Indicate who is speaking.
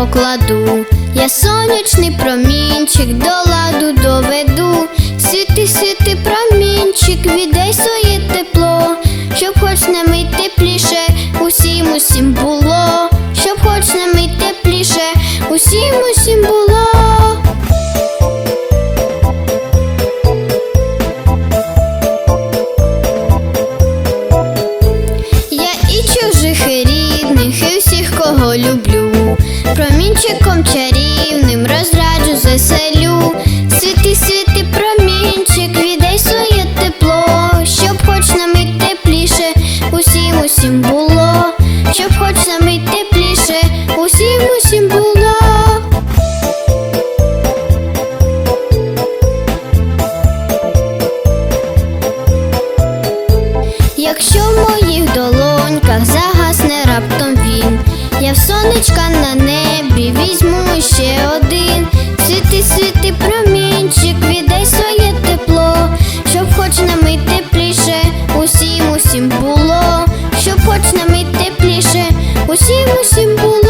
Speaker 1: покладу, я сонячний промінчик до ладу доведу. Світи, світи, промінчик, віддай своє тепло, щоб хоч на мить тепліше, усім усім було, кого люблю. Промінчиком чарівним розраджу заселю. Світи, світи, промінчик, віддай своє тепло, щоб хоч на мить тепліше, усім усім було, щоб хоч на мить тепліше, усім усім було. Якщо в моїх долоньках загасне усім усім було, щоб хоч на мить тепліше, усім усім було.